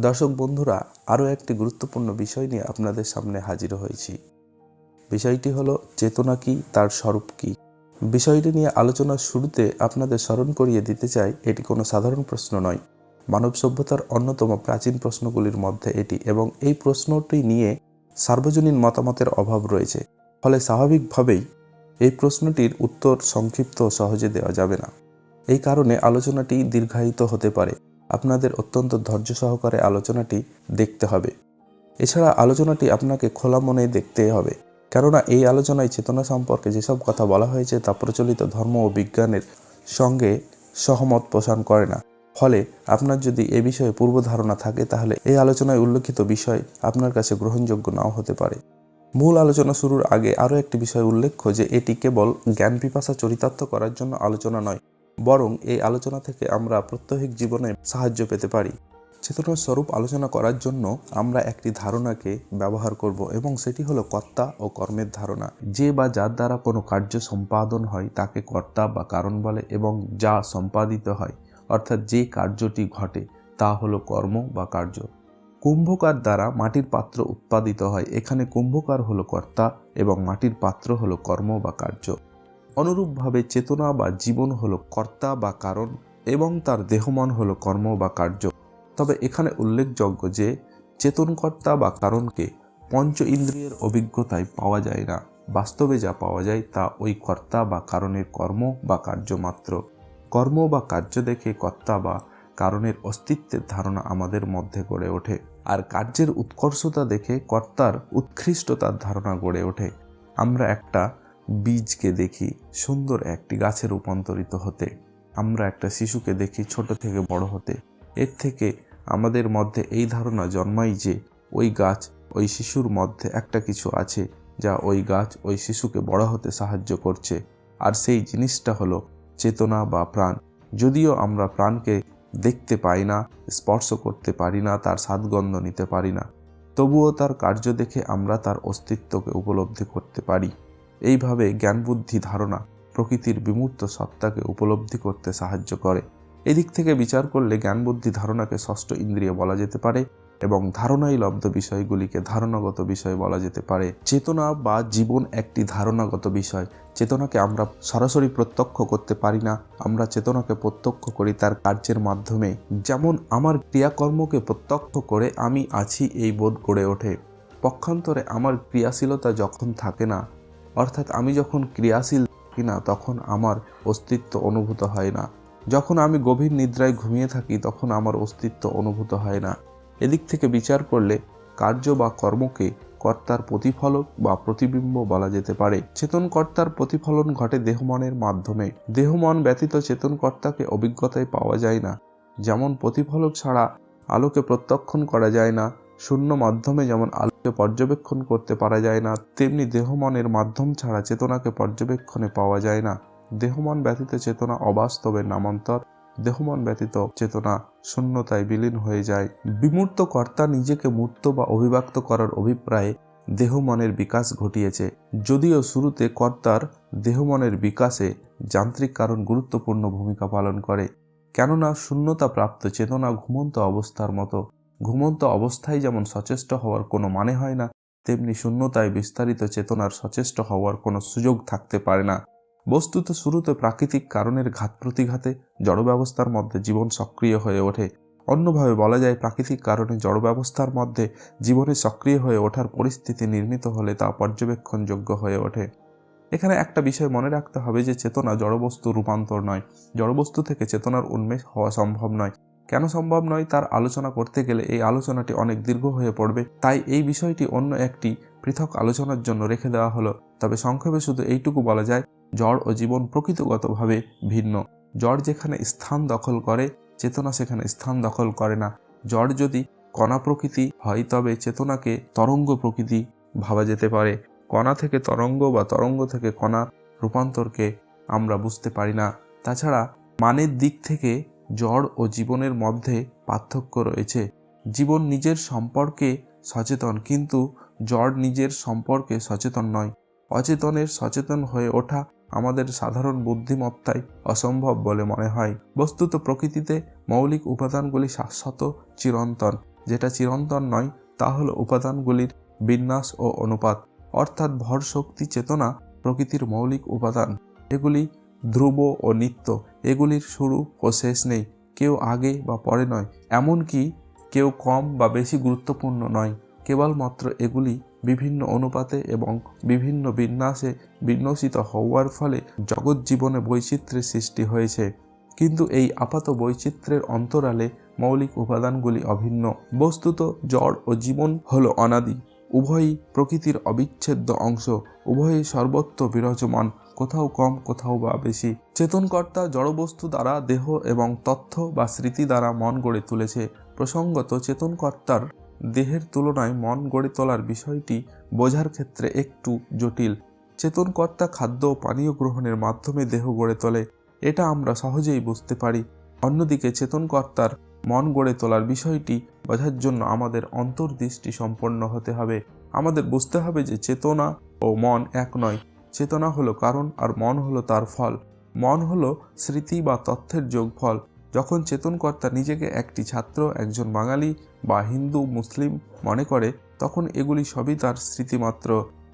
দর্শক বন্ধুরা, আরও একটি গুরুত্বপূর্ণ বিষয় নিয়ে আপনাদের সামনে হাজির হয়েছি। বিষয়টি হলো, চেতনা কি, তার স্বরূপ কি? বিষয়টি নিয়ে আলোচনার শুরুতে আপনাদের স্মরণ করিয়ে দিতে চাই, এটি কোনো সাধারণ প্রশ্ন নয়। মানব সভ্যতার অন্যতম প্রাচীন প্রশ্নগুলির মধ্যে এটি এবং এই প্রশ্নটি নিয়ে সার্বজনীন মতামতের অভাব রয়েছে। ফলে স্বাভাবিকভাবেই এই প্রশ্নটির উত্তর সংক্ষিপ্ত সহজে দেওয়া যাবে না। এই কারণে আলোচনাটি দীর্ঘায়িত হতে পারে। আপনাদের অত্যন্ত ধৈর্য সহকারে আলোচনাটি দেখতে হবে। এছাড়া আলোচনাটি আপনাকে খোলা মনে দেখতে হবে। কেননা এই আলোচনায় চেতনা সম্পর্কে যেসব কথা বলা হয়েছে তা প্রচলিত ধর্ম ও বিজ্ঞানের সঙ্গে সহমত পোষণ করে না। ফলে আপনার যদি এ বিষয়ে পূর্ব ধারণা থাকে, তাহলে এই আলোচনায় উল্লেখিত বিষয় আপনার কাছে গ্রহণযোগ্য নাও হতে পারে। মূল আলোচনা শুরুর আগে আরও একটি বিষয় উল্লেখ্য যে, এটি কেবল জ্ঞান পিপাসা চরিতার্থ করার জন্য আলোচনা নয় বরং এই আলোচনা থেকে আমরা প্রত্যহিক জীবনে সাহায্য পেতে পারি। চেতনার স্বরূপ আলোচনা করার জন্য আমরা একটি ধারণাকে ব্যবহার করব এবং সেটি হলো কর্তা ও কর্মের ধারণা। যে বা যার দ্বারা কোনো কার্য সম্পাদন হয়, তাকে কর্তা বা কারণ বলে এবং যা সম্পাদিত হয়, অর্থাৎ যে কার্যটি ঘটে, তা হলো কর্ম বা কার্য। কুম্ভকার দ্বারা মাটির পাত্র উৎপাদিত হয়, এখানে কুম্ভকার হলো কর্তা এবং মাটির পাত্র হলো কর্ম বা কার্য। অনুরূপভাবে চেতনা বা জীবন হলো কর্তা বা কারণ এবং তার দেহমন হলো কর্ম বা কার্য। তবে এখানে উল্লেখযোগ্য যে, চেতনকর্তা বা কারণকে পঞ্চ ইন্দ্রিয়ের অভিজ্ঞতায় পাওয়া যায় না। বাস্তবে যা পাওয়া যায় তা ওই কর্তা বা কারণের কর্ম বা কার্য মাত্র। কর্ম বা কার্য দেখে কর্তা বা কারণের অস্তিত্বের ধারণা আমাদের মধ্যে গড়ে ওঠে। আর কার্যের উৎকর্ষতা দেখে কর্তার উৎকৃষ্টতার ধারণা গড়ে ওঠে। আমরা একটা বীজকে দেখি সুন্দর একটি গাছে রূপান্তরিত হতে। আমরা একটা শিশুকে দেখি ছোট থেকে বড় হতে। এর থেকে আমাদের মধ্যে এই ধারণা জন্মায় যে ওই গাছ ওই শিশুর মধ্যে একটা কিছু আছে যা ওই গাছ ওই শিশুকে বড় হতে সাহায্য করছে। আর সেই জিনিসটা হলো চেতনা বা প্রাণ। যদিও আমরা প্রাণকে দেখতে পাই না, স্পর্শ করতে পারি না, তার স্বাদগন্ধ নিতে পারি না। তবুও তার কার্য দেখে আমরা তার অস্তিত্বকে উপলব্ধি করতে পারি। এইভাবে জ্ঞান বুদ্ধি ধারণা প্রকৃতির বিমূর্ত সত্তাকে উপলব্ধি করতে সাহায্য করে। এদিক থেকে বিচার করলে জ্ঞান বুদ্ধি ধারণাকে ষষ্ঠ ইন্দ্রিয় বলা যেতে পারে এবং ধারণাই লব্ধ বিষয়গুলিকে ধারণাগত বিষয় বলা যেতে পারে। চেতনা বা জীবন একটি ধারণাগত বিষয়। চেতনাকে আমরা সরাসরি প্রত্যক্ষ করতে পারি না। আমরা চেতনাকে প্রত্যক্ষ করি তার কার্যের মাধ্যমে। যেমন আমার ক্রিয়াকর্মকে প্রত্যক্ষ করে আমি আছি এই বোধ গড়ে ওঠে। পক্ষান্তরে আমার ক্রিয়াশীলতা যখন থাকে না অর্থাৎ আমি যখন ক্রিয়াশীল থাকি না তখন আমার অস্তিত্ব অনুভূত হয় না। যখন আমি গভীর নিদ্রায় ঘুমিয়ে থাকি, তখন আমার অস্তিত্ব অনুভূত হয় না। এদিক থেকে বিচার করলে কার্য বা কর্মকে কর্তার প্রতিফলক বা প্রতিবিম্ব বলা যেতে পারে। চেতন কর্তার প্রতিফলন ঘটে দেহমনের মাধ্যমে। দেহমন ব্যতীত চেতন কর্তাকে অভিজ্ঞতায় পাওয়া যায় না। যেমন প্রতিফলক ছাড়া আলোকে প্রত্যক্ষণ করা যায় না। শূন্য মাধ্যমে যেমন আলোকে পর্যবেক্ষণ করতে পারা যায় না, তেমনি দেহমনের মাধ্যম ছাড়া চেতনাকে পর্যবেক্ষণে পাওয়া যায় না। দেহমন ব্যতীত চেতনা অবাস্তবের নামান্তর। দেহমন ব্যতীত চেতনা শূন্যতায় বিলীন হয়ে যায়। বিমূর্ত কর্তা নিজেকে মূর্ত বা অভিব্যক্ত করার অভিপ্রায়ে দেহমনের বিকাশ ঘটিয়েছে। যদিও শুরুতে কর্তার দেহমনের বিকাশে যান্ত্রিক কারণ গুরুত্বপূর্ণ ভূমিকা পালন করে। কেননা শূন্যতা প্রাপ্ত চেতনা ঘুমন্ত অবস্থার মতো। ঘুমন্ত অবস্থায় যেমন সচেষ্ট হওয়ার কোনো মানে হয় না, তেমনি শূন্যতায় বিস্তারিত চেতনার সচেষ্ট হওয়ার কোনো সুযোগ থাকতে পারে না। বস্তুত শুরুতে প্রাকৃতিক কারণের ঘাত প্রতিঘাতে জড় ব্যবস্থার মধ্যে জীবন সক্রিয় হয়ে ওঠে। অন্যভাবে বলা যায় প্রাকৃতিক কারণে জড় ব্যবস্থার মধ্যে জীবনে সক্রিয় হয়ে ওঠার পরিস্থিতি নির্মিত হলে তা পর্যবেক্ষণযোগ্য হয়ে ওঠে। এখানে একটা বিষয় মনে রাখতে হবে যে, চেতনা জড়বস্তু রূপান্তর নয়। জড়বস্তু থেকে চেতনার উন্মেষ হওয়া সম্ভব নয়। কেন সম্ভব নয় তার আলোচনা করতে গেলে এই আলোচনাটি অনেক দীর্ঘ হয়ে পড়বে। তাই এই বিষয়টি অন্য একটি পৃথক আলোচনার জন্য রেখে দেওয়া হলো। তবে সংক্ষেপে শুধু এইটুকু বলা যায় জড় ও জীবন প্রকৃতিগতভাবে ভিন্ন। জড় যেখানে স্থান দখল করে, চেতনা সেখানে স্থান দখল করে না। জড় যদি কণা প্রকৃতি হয়, তবে চেতনাকে তরঙ্গ প্রকৃতি ভাবা যেতে পারে। কণা থেকে তরঙ্গ বা তরঙ্গ থেকে কণা রূপান্তরকে আমরা বুঝতে পারি না। তাছাড়া মানের দিক থেকে জড় ও জীবনের মধ্যে পার্থক্য রয়েছে। জীবন নিজের সম্পর্কে সচেতন, কিন্তু জড় নিজের সম্পর্কে সচেতন নয়। অচেতনের সচেতন হয়ে ওঠা আমাদের সাধারণ বুদ্ধিমত্তায় অসম্ভব বলে মনে হয়। বস্তুত প্রকৃতিতে মৌলিক উপাদানগুলি শাশ্বত চিরন্তন। যেটা চিরন্তন নয়, তা হল উপাদানগুলির বিন্যাস ও অনুপাত। অর্থাৎ ভর শক্তি চেতনা প্রকৃতির মৌলিক উপাদান। এগুলি ধ্রুব ও নিত্য। এগুলির শুরু ও শেষ নেই, কেউ আগে বা পরে নয়, এমনকি কেউ কম বা বেশি গুরুত্বপূর্ণ নয়। কেবলমাত্র এগুলি বিভিন্ন অনুপাতে এবং বিভিন্ন বিন্যাসে বিন্যসিত হওয়ার ফলে জগৎ জীবনে বৈচিত্র্যের সৃষ্টি হয়েছে। কিন্তু এই আপাত বৈচিত্র্যের অন্তরালে মৌলিক উপাদানগুলি অভিন্ন। বস্তুত জড় ও জীবন হল অনাদি, উভয়ই প্রকৃতির অবিচ্ছেদ্য অংশ, উভয়ই সর্বত্র বিরাজমান। কোথাও কম, কোথাও বা বেশি। চেতনকর্তা জড়বস্তু দ্বারা দেহ এবং তথ্য বা স্মৃতি দ্বারা মন গড়ে তুলেছে। প্রসঙ্গত, চেতনকর্তার দেহের তুলনায় মন গড়ে তোলার বিষয়টি বোঝার ক্ষেত্রে একটু জটিল। চেতনকর্তা খাদ্য ও পানীয় গ্রহণের মাধ্যমে দেহ গড়ে তোলে। এটা আমরা সহজেই বুঝতে পারি। অন্যদিকে, চেতনকর্তার মন গড়ে তোলার বিষয়টি বোঝার জন্য আমাদের অন্তর্দৃষ্টি সম্পন্ন হতে হবে। আমাদের বুঝতে হবে যে চেতনা ও মন এক নয়। চেতনা হলো কারণ আর মন হলো তার ফল। মন হলো স্মৃতি বা তথ্যের যোগফল। যখন চেতনকর্তা নিজেকে একটি ছাত্র, একজন বাঙালি বা হিন্দু, মুসলিম মনে করে, তখন এগুলি সবই তার স্মৃতিমাত্র।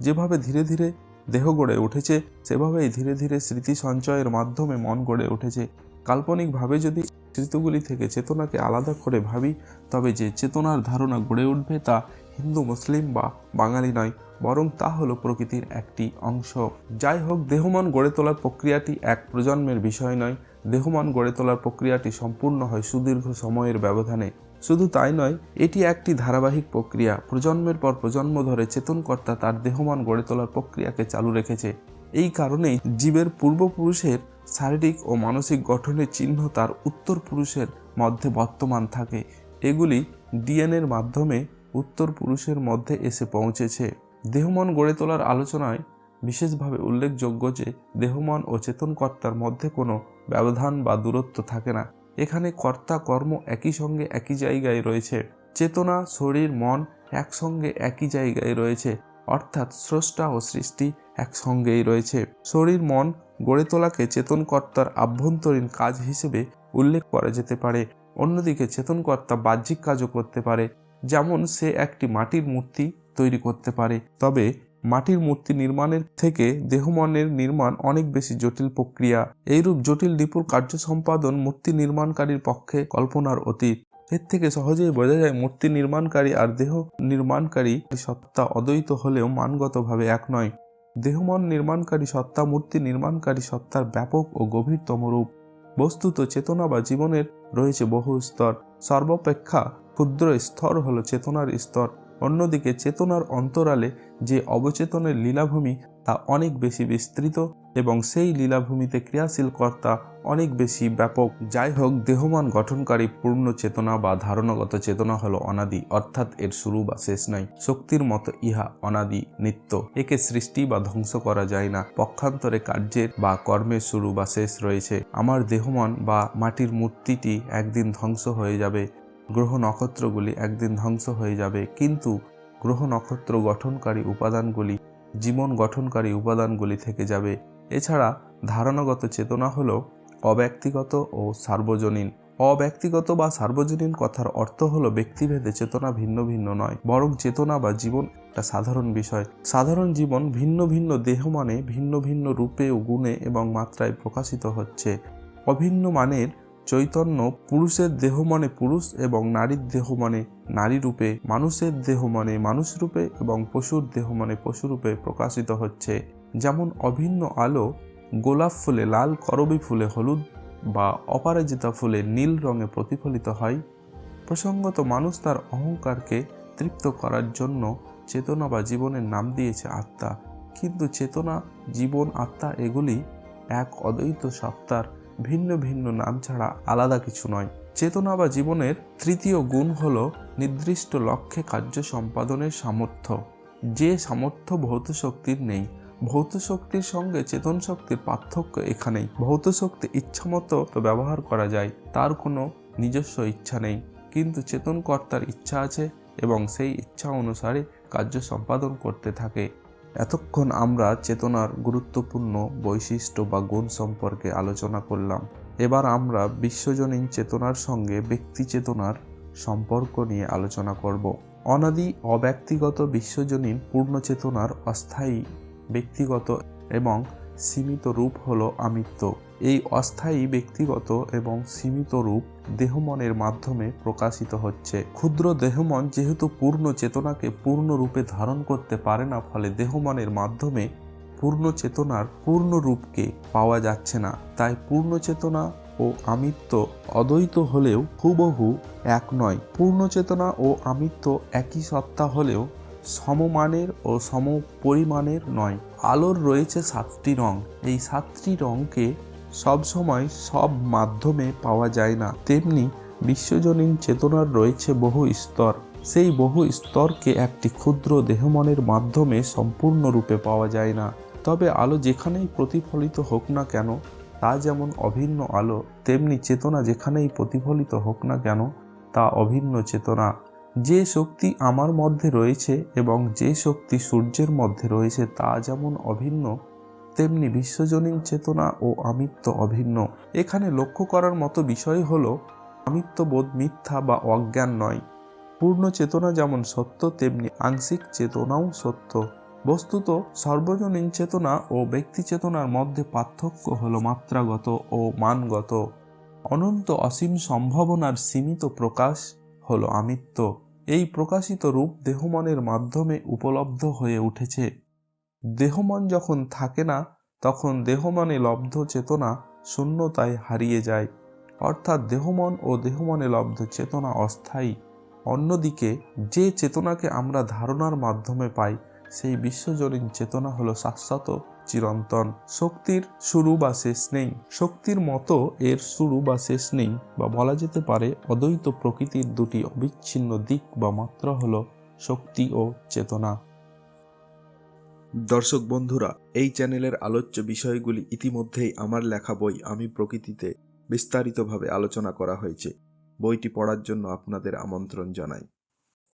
যেভাবে ধীরে ধীরে দেহ গড়ে উঠেছে, সেভাবেই ধীরে ধীরে স্মৃতি সঞ্চয়ের মাধ্যমে মন গড়ে উঠেছে। কাল্পনিকভাবে যদি স্মৃতিগুলি থেকে চেতনাকে আলাদা করে ভাবি, তবে যে চেতনার ধারণা গড়ে উঠবে তা হিন্দু, মুসলিম বা বাঙালি নয়, বরং তা হলো প্রকৃতির একটি অংশ। যাই হোক, দেহমন গড়ে তোলার প্রক্রিয়াটি এক প্রজন্মের বিষয় নয়। দেহমন গড়ে তোলার প্রক্রিয়াটি সম্পূর্ণ হয় সুদীর্ঘ সময়ের ব্যবধানে। শুধু তাই নয়, এটি একটি ধারাবাহিক প্রক্রিয়া। প্রজন্মের পর প্রজন্ম ধরে চেতনকর্তা তার দেহমান গড়ে তোলার প্রক্রিয়াকে চালু রেখেছে। এই কারণেই জীবের পূর্বপুরুষের শারীরিক ও মানসিক গঠনের চিহ্ন তার উত্তর পুরুষের মধ্যে বর্তমান থাকে। এগুলি ডিএনএর মাধ্যমে উত্তর পুরুষের মধ্যে এসে পৌঁছেছে। দেহমন গড়ে তোলার আলোচনায় বিশেষভাবে উল্লেখযোগ্য যে দেহমন ও চেতনকর্তার মধ্যে কোনো ব্যবধান বা দূরত্ব থাকে না। এখানে কর্তা কর্ম একই সঙ্গে একই জায়গায় রয়েছে। চেতনা, শরীর, মন একসঙ্গে একই জায়গায় রয়েছে। অর্থাৎ স্রষ্টা ও সৃষ্টি একসঙ্গেই রয়েছে। শরীর, মন গড়ে তোলাকে চেতনকর্তার আভ্যন্তরীণ কাজ হিসেবে উল্লেখ করা যেতে পারে। অন্যদিকে, চেতনকর্তা বাহ্যিক কাজও করতে পারে। যেমন সে একটি মাটির মূর্তি তৈরি করতে পারে। তবে মাটির মূর্তি নির্মাণের থেকে দেহমনের নির্মাণ অনেক বেশি জটিল প্রক্রিয়া। এইরূপ জটিল নিপুর কার্য সম্পাদন মূর্তি নির্মাণকারীর পক্ষে কল্পনার অতীত। এর থেকে সহজেই বোঝা যায়, মূর্তি নির্মাণকারী আর দেহ নির্মাণকারী সত্তা অদ্বৈত হলেও মানগতভাবে এক নয়। দেহমন নির্মাণকারী সত্তা মূর্তি নির্মাণকারী সত্তার ব্যাপক ও গভীরতম রূপ। বস্তুত চেতনা বা জীবনের রয়েছে বহু স্তর। সর্বাপেক্ষা ক্ষুদ্র স্তর হলো চেতনার স্তর। অন্যদিকে চেতনার অন্তরালে যে অবচেতনের লীলাভূমি, তা অনেক বেশি বিস্তৃত এবং সেই লীলাভূমিতে ক্রিয়াশীল কর্তা অনেক বেশি ব্যাপক। যাই হোক, দেহমান গঠনকারী পূর্ণ চেতনা বা ধারণাগত চেতনা হলো অনাদি, অর্থাৎ এর শুরু বা শেষ নাই। শক্তির মতো ইহা অনাদি, নিত্য। একে সৃষ্টি বা ধ্বংস করা যায় না। পক্ষান্তরে কার্যের বা কর্মের শুরু বা শেষ রয়েছে। আমার দেহমান বা মাটির মূর্তিটি একদিন ধ্বংস হয়ে যাবে। গ্রহ নক্ষত্রগুলি একদিন ধ্বংস হয়ে যাবে, কিন্তু গ্রহ নক্ষত্র গঠনকারী উপাদানগুলি জীবন গঠনকারী উপাদানগুলি থেকে যাবে। এছাড়া ধারণাগত চেতনা হল অব্যক্তিগত ও সার্বজনীন। অব্যক্তিগত বা সার্বজনীন কথার অর্থ হলো ব্যক্তিভেদে চেতনা ভিন্ন ভিন্ন নয়, বরং চেতনা বা জীবন একটা সাধারণ বিষয়। সাধারণ জীবন ভিন্ন ভিন্ন দেহ মানে ভিন্ন ভিন্ন রূপে, গুণে এবং মাত্রায় প্রকাশিত হচ্ছে। অভিন্ন মানের চৈতন্য পুরুষের দেহ মানে পুরুষ এবং নারীর দেহ মানে নারী রূপে, মানুষের দেহ মানে মানুষ রূপে এবং পশুর দেহ মানে পশু রূপে প্রকাশিত হচ্ছে। যেমন অভিন্ন আলো গোলাপ ফুলে লাল, করবী ফুলে হলুদ বা অপরাজিতা ফুলে নীল রঙে প্রতিফলিত হয়। প্রসঙ্গত মানুষ তার অহংকারকে তৃপ্ত করার জন্য চেতনা বা জীবনের নাম দিয়েছে আত্মা। কিন্তু চেতনা, জীবন, আত্মা এগুলি এক অদ্বৈত সত্তার ভিন্ন ভিন্ন নাম ছাড়া আলাদা কিছু নয়। চেতনা বা জীবনের তৃতীয় গুণ হল নির্দিষ্ট লক্ষ্যে কার্য সম্পাদনের সামর্থ্য। যে সামর্থ্য ভৌত শক্তির নেই, ভৌত শক্তির সঙ্গে চেতন শক্তির পার্থক্য এখানেই। ভৌত শক্তি ইচ্ছামতো ব্যবহার করা যায়, তার কোনো নিজস্ব ইচ্ছা নেই। কিন্তু চেতন কর্তার ইচ্ছা আছে এবং সেই ইচ্ছা অনুসারে কার্য সম্পাদন করতে থাকে। এতক্ষণ আমরা চেতনার গুরুত্বপূর্ণ বৈশিষ্ট্য বা গুণ সম্পর্কে আলোচনা করলাম। এবার আমরা বিশ্বজনীন চেতনার সঙ্গে ব্যক্তি চেতনার সম্পর্ক নিয়ে আলোচনা করব। অনাদি অব্যক্তিগত বিশ্বজনীন পূর্ণ চেতনার অস্থায়ী ব্যক্তিগত এবং সীমিত রূপ হল আমিত্ব। এই অস্থায়ী ব্যক্তিগত এবং সীমিত রূপ দেহমনের মাধ্যমে প্রকাশিত হচ্ছে। ক্ষুদ্র দেহমন যেহেতু পূর্ণ চেতনাকে পূর্ণ রূপে ধারণ করতে পারে না, ফলে দেহমনের মাধ্যমে পূর্ণ চেতনার পূর্ণ রূপকে পাওয়া যাচ্ছে না। তাই পূর্ণ চেতনা ও আমিত্ব অদ্বৈত হলেও হুবহু এক নয়। পূর্ণ চেতনা ও আমিত্ব একই সত্তা হলেও সমমানের ও সম পরিমাণের নয়। আলোর রয়েছে সাতটি রং। এই সাতটি রঙকে সবসময় সব মাধ্যমে পাওয়া যায় না। তেমনি বিশ্বজনীন চেতনার রয়েছে বহু স্তর। সেই বহু স্তরকে একটি ক্ষুদ্র দেহমনের মাধ্যমে সম্পূর্ণরূপে পাওয়া যায় না। তবে আলো যেখানেই প্রতিফলিত হোক না কেন, তা যেমন অভিন্ন আলো, তেমনি চেতনা যেখানেই প্রতিফলিত হোক না কেন, তা অভিন্ন চেতনা। যে শক্তি আমার মধ্যে রয়েছে এবং যে শক্তি সূর্যের মধ্যে রয়েছে, তা যেমন অভিন্ন তেমনি বিশ্বজনীন চেতনা ও আমিত্ব অভিন্ন। এখানে লক্ষ্য করার মতো বিষয় হলো আমিত্ববোধ মিথ্যা বা অজ্ঞান নয়। পূর্ণ চেতনা যেমন সত্য, তেমনি আংশিক চেতনাও সত্য। বস্তুত সর্বজনীন চেতনা ও ব্যক্তি চেতনার মধ্যে পার্থক্য হল মাত্রাগত ও মানগত। অনন্ত অসীম সম্ভাবনার সীমিত প্রকাশ হল আমিত্ব। এই প্রকাশিত রূপ দেহমনের মাধ্যমে উপলব্ধ হয়ে উঠেছে। দেহমন যখন থাকে না, তখন দেহমনে লব্ধ চেতনা শূন্যতায় হারিয়ে যায়। অর্থাৎ দেহমন ও দেহমনে লব্ধ চেতনা অস্থায়ী। অন্যদিকে, যে চেতনাকে আমরা ধারণার মাধ্যমে পাই, সেই বিশ্বজনীন চেতনা হলো শাশ্বত চিরন্তন। শক্তির শুরু বা শেষ নেই। শক্তির মতো এর শুরু বা শেষ নেই, বা বলা যেতে পারে অদ্বৈত প্রকৃতির দুটি অবিচ্ছিন্ন দিক বা মাত্রা হলো শক্তি ও চেতনা। দর্শক বন্ধুরা, এই চ্যানেলের আলোচ্য বিষয়গুলি ইতিমধ্যেই আমার লেখা বই আমি প্রকৃতিতে বিস্তারিতভাবে আলোচনা করা হয়েছে। বইটি পড়ার জন্য আপনাদের আমন্ত্রণ জানাই।